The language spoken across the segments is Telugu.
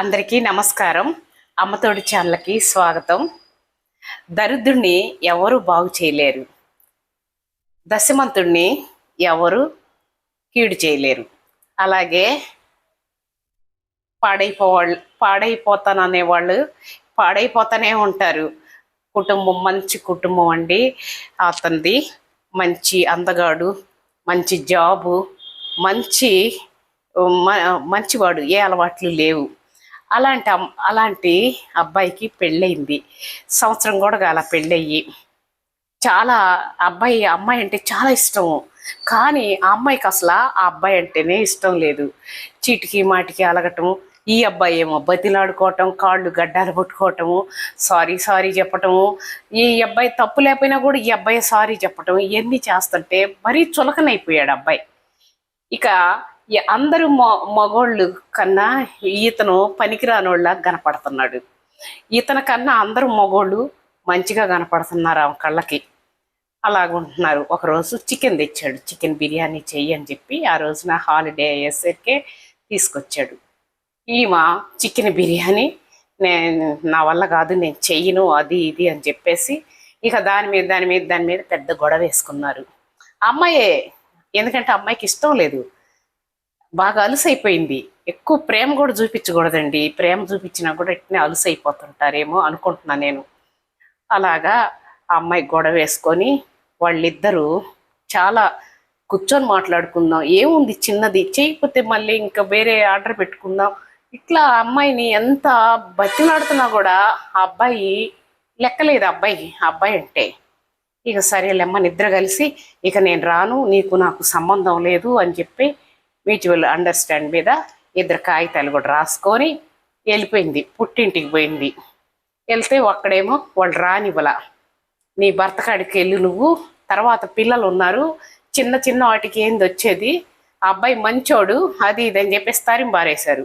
అందరికీ నమస్కారం. అమ్మతోడి ఛానల్కి స్వాగతం. దరిద్రుణ్ణి ఎవరు బాగు చేయలేరు? దశమంతుణ్ణి ఎవరు కీడు చేయలేరు? అలాగే పాడైపోవాళ్ళు పాడైపోతాననే వాళ్ళు పాడైపోతానే ఉంటారు. కుటుంబం మంచి కుటుంబం అండి. అతనిది మంచి అందగాడు మంచి జాబు మంచి మంచివాడు ఏ అలవాట్లు లేవు. అలాంటి అమ్- అలాంటి అబ్బాయికి పెళ్ళయింది. సంవత్సరం కూడా కాల పెళ్ళయ్యి. చాలా అబ్బాయి అమ్మాయి అంటే చాలా ఇష్టము కానీ ఆ అమ్మాయికి అసలు ఆ అబ్బాయి అంటేనే ఇష్టం లేదు. చీటికి మాటికి అలగటం ఈ అబ్బాయి ఏమో బతిలాడుకోవటం కాళ్ళు గడ్డాలు పట్టుకోవటము సారీ సారీ చెప్పటము ఈ అబ్బాయి తప్పు లేకపోయినా కూడా ఈ అబ్బాయి సారీ చెప్పటం ఇవన్నీ చేస్తుంటే మరీ చులకనైపోయాడు అబ్బాయి. ఇక అందరూ మొ మగోళ్ళు కన్నా ఈతను పనికిరానోళ్ళ కనపడుతున్నాడు ఈతన కన్నా అందరూ మగోళ్ళు మంచిగా కనపడుతున్నారు ఆమె కళ్ళకి. అలాగుంటున్నారు. ఒకరోజు చికెన్ తెచ్చాడు. చికెన్ బిర్యానీ చెయ్యి అని చెప్పి ఆ రోజున హాలిడే అయ్యేసరికి తీసుకొచ్చాడు. ఈమె చికెన్ బిర్యానీ నేను నా వల్ల కాదు నేను చెయ్యను అది ఇది అని చెప్పేసి ఇక దాని మీద దాని మీద దాని మీద పెద్ద గొడవ వేసుకున్నారు. అమ్మాయే ఎందుకంటే అమ్మాయికి ఇష్టం లేదు. బాగా అలసైపోయింది. ఎక్కువ ప్రేమ కూడా చూపించకూడదండి. ప్రేమ చూపించినా కూడా ఇట్నే అలసైపోతుంటారేమో అనుకుంటున్నా నేను. అలాగా ఆ అమ్మాయి గొడవ వేసుకొని వాళ్ళిద్దరూ చాలా కూర్చొని మాట్లాడుకుందాం. ఏముంది చిన్నది? చేయకపోతే మళ్ళీ ఇంకా వేరే ఆర్డర్ పెట్టుకుందాం. ఇట్లా ఆ అమ్మాయిని ఎంత బతిలాడుతున్నా కూడా ఆ అబ్బాయి లెక్కలేదు. అబ్బాయి ఆ అబ్బాయి అంటే ఇక సరేలేమ్మ నిద్ర కలిసి ఇక నేను రాను నీకు నాకు సంబంధం లేదు అని చెప్పి మ్యూచువల్ అండర్స్టాండ్ మీద ఇద్దరు కాగితాలు కూడా రాసుకొని వెళ్ళిపోయింది పుట్టింటికి పోయింది. వెళ్తే ఒక్కడేమో వాళ్ళు రానివ్వల. నీ భర్త కాడికి వెళ్ళి నువ్వు తర్వాత పిల్లలు ఉన్నారు చిన్న చిన్న వాటికి ఏంది వచ్చేది ఆ అబ్బాయి మంచోడు అది ఇది అని చెప్పేసి తరింబారేశారు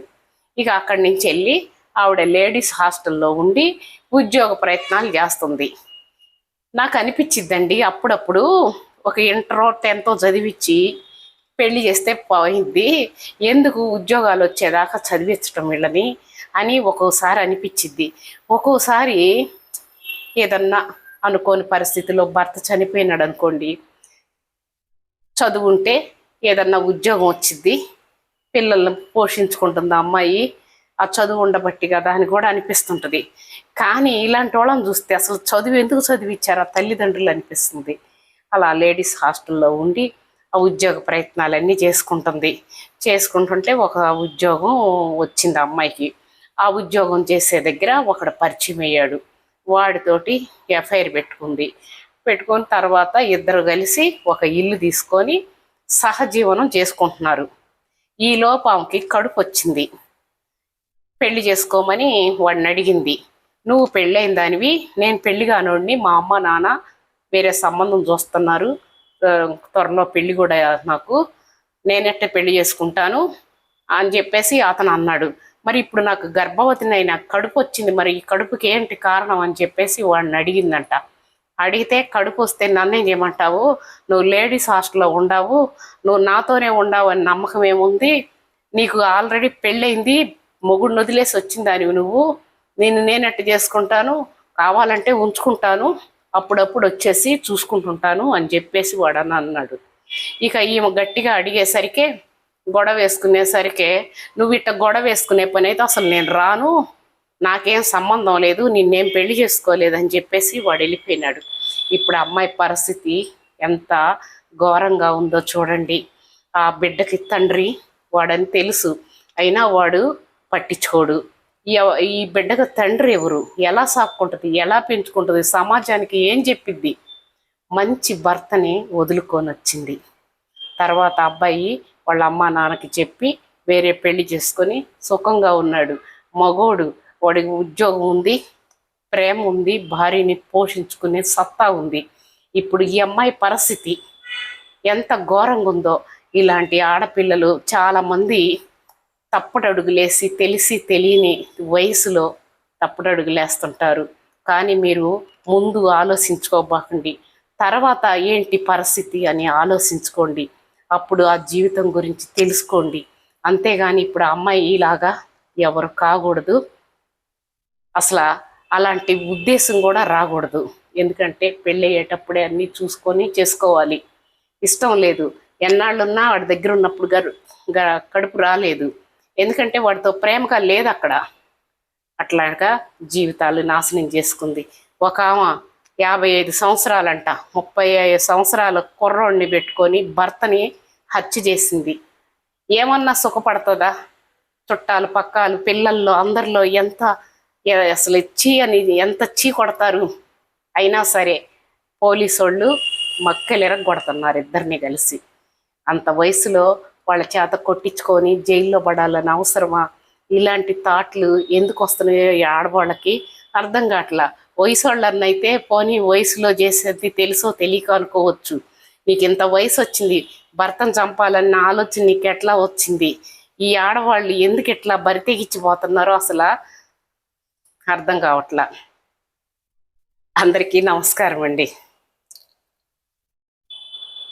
ఇక అక్కడి నుంచి వెళ్ళి ఆవిడ లేడీస్ హాస్టల్లో ఉండి ఉద్యోగ ప్రయత్నాలు చేస్తుంది. నాకు అనిపించిద్దండి అప్పుడప్పుడు ఒక ఇంటరో టెన్తో చదివించి పెళ్ళి చేస్తే పోయింది. ఎందుకు ఉద్యోగాలు వచ్చేదాకా చదివించడం వీళ్ళని అని ఒక్కోసారి అనిపించింది ఒక్కోసారి ఏదన్నా అనుకోని పరిస్థితిలో భర్త చనిపోయినాడు అనుకోండి. చదువుంటే ఏదన్నా ఉద్యోగం వచ్చింది పిల్లల్ని పోషించుకుంటుంది ఆ అమ్మాయి. ఆ చదువు ఉండబట్టి కదా అని కూడా అనిపిస్తుంటుంది. కానీ ఇలాంటి వాళ్ళని చూస్తే అసలు చదువు ఎందుకు చదివిచ్చారు ఆ తల్లిదండ్రులు అనిపిస్తుంది. అలా లేడీస్ హాస్టల్లో ఉండి ఉద్యోగ ప్రయత్నాలన్నీ చేసుకుంటుంది. చేసుకుంటుంటే ఒక ఉద్యోగం వచ్చింది ఆ అమ్మాయికి. ఆ ఉద్యోగం చేసే దగ్గర ఒకడు పరిచయం అయ్యాడు. వాడితోటి ఎఫ్ఐఆర్ పెట్టుకుంది. పెట్టుకుని తర్వాత ఇద్దరు కలిసి ఒక ఇల్లు తీసుకొని సహజీవనం చేసుకుంటున్నారు. ఈ లోపు ఆమెకి కడుపు వచ్చింది. పెళ్ళి చేసుకోమని వాడిని అడిగింది. నువ్వు పెళ్ళైన దానివి నేను పెళ్ళి కానోడిని మా అమ్మ నాన్న వేరే సంబంధం చూస్తున్నారు. త్వరలో పెళ్ళి కూడా నాకు నేనెట్టే పెళ్ళి చేసుకుంటాను అని చెప్పేసి అతను అన్నాడు. మరి ఇప్పుడు నాకు గర్భవతిని అయినా కడుపు వచ్చింది. మరి ఈ కడుపుకి ఏంటి కారణం అని చెప్పేసి వాడిని అడిగిందంట. అడిగితే కడుపు వస్తే నన్నేం చేయమంటావు? నువ్వు లేడీస్ హాస్టల్లో ఉండవు. నువ్వు నాతోనే ఉండవు అని నమ్మకం ఏముంది? నీకు ఆల్రెడీ పెళ్ళయింది. మొగుడిని వదిలేసి వచ్చిందానివి నువ్వు. నేను నేనట్టు చేసుకుంటాను. కావాలంటే ఉంచుకుంటాను. అప్పుడప్పుడు వచ్చేసి చూసుకుంటుంటాను అని చెప్పేసి వాడు అని అన్నాడు. ఇక ఈమె గట్టిగా అడిగేసరికి గొడవ వేసుకునేసరికి నువ్వు ఇట్ట గొడవ వేసుకునే పని అయితే అసలు నేను రాను. నాకేం సంబంధం లేదు. నిన్నేం పెళ్ళి చేసుకోలేదని చెప్పేసి వాడు వెళ్ళిపోయినాడు. ఇప్పుడు అమ్మాయి పరిస్థితి ఎంత ఘోరంగా ఉందో చూడండి. ఆ బిడ్డకి తండ్రి వాడని తెలుసు. అయినా వాడు పట్టించుకోడు. ఈ బిడ్డకు తండ్రి ఎవరు? ఎలా సాక్కుంటుంది? ఎలా పెంచుకుంటుంది? సమాజానికి ఏం చెప్పిద్ది? మంచి భర్తని వదులుకొని వచ్చింది తర్వాత అబ్బాయి వాళ్ళ అమ్మ నాన్నకి చెప్పి వేరే పెళ్ళి చేసుకొని సుఖంగా ఉన్నాడు. మగోడు వాడికి ఉద్యోగం ఉంది ప్రేమ ఉంది భార్యని పోషించుకునే సత్తా ఉంది. ఇప్పుడు ఈ అమ్మాయి పరిస్థితి ఎంత ఘోరంగా ఉందో ఇలాంటి ఆడపిల్లలు చాలామంది తప్పుడడుగులేసి తెలిసి తెలియని వయసులో తప్పుడడుగులేస్తుంటారు. కానీ మీరు ముందు ఆలోచించుకోబాకండి. తర్వాత ఏంటి పరిస్థితి అని ఆలోచించుకోండి. అప్పుడు ఆ జీవితం గురించి తెలుసుకోండి. అంతేగాని ఇప్పుడు అమ్మాయి ఇలాగా ఎవరు కాకూడదు. అసలు అలాంటి ఉద్దేశం కూడా రాకూడదు. ఎందుకంటే పెళ్ళయ్యేటప్పుడే అన్నీ చూసుకొని చేసుకోవాలి. ఇష్టం లేదు. ఎన్నాళ్ళున్నా వాడి దగ్గర ఉన్నప్పుడు గరు గ- కడుపు రాలేదు. ఎందుకంటే వాడితో ప్రేమగా లేదు అక్కడ. అట్లాగా జీవితాలు నాశనం చేసుకుంది. ఒక ఆమె యాభై ఐదు సంవత్సరాలంట. ముప్పై ఐదు సంవత్సరాల కుర్రోడిని పెట్టుకొని భర్తని హత్య చేసింది. ఏమన్నా సుఖపడుతుందా? చుట్టాలు పక్కాలు పిల్లల్లో అందరిలో ఎంత అసలు చీ అని ఎంత చీ కొడతారు? అయినా సరే పోలీసు వాళ్ళు మక్కలు కొడుతున్నారు ఇద్దరిని కలిసి. అంత వయసులో వాళ్ళ చేత కొట్టించుకొని జైల్లో పడాలని అవసరమా? ఇలాంటి థాట్లు ఎందుకు వస్తున్నాయో ఈ ఆడవాళ్ళకి అర్థం కావట్లా. వయసు వాళ్ళన్నైతే పోనీ వయసులో చేసేది తెలుసో తెలియక అనుకోవచ్చు. నీకు ఇంత వయసు వచ్చింది భర్తను చంపాలన్న ఆలోచన నీకు ఎట్లా వచ్చింది? ఈ ఆడవాళ్ళు ఎందుకు ఎట్లా బరితెగిచ్చిపోతున్నారో అసలు అర్థం కావట్లా. అందరికీ నమస్కారం అండి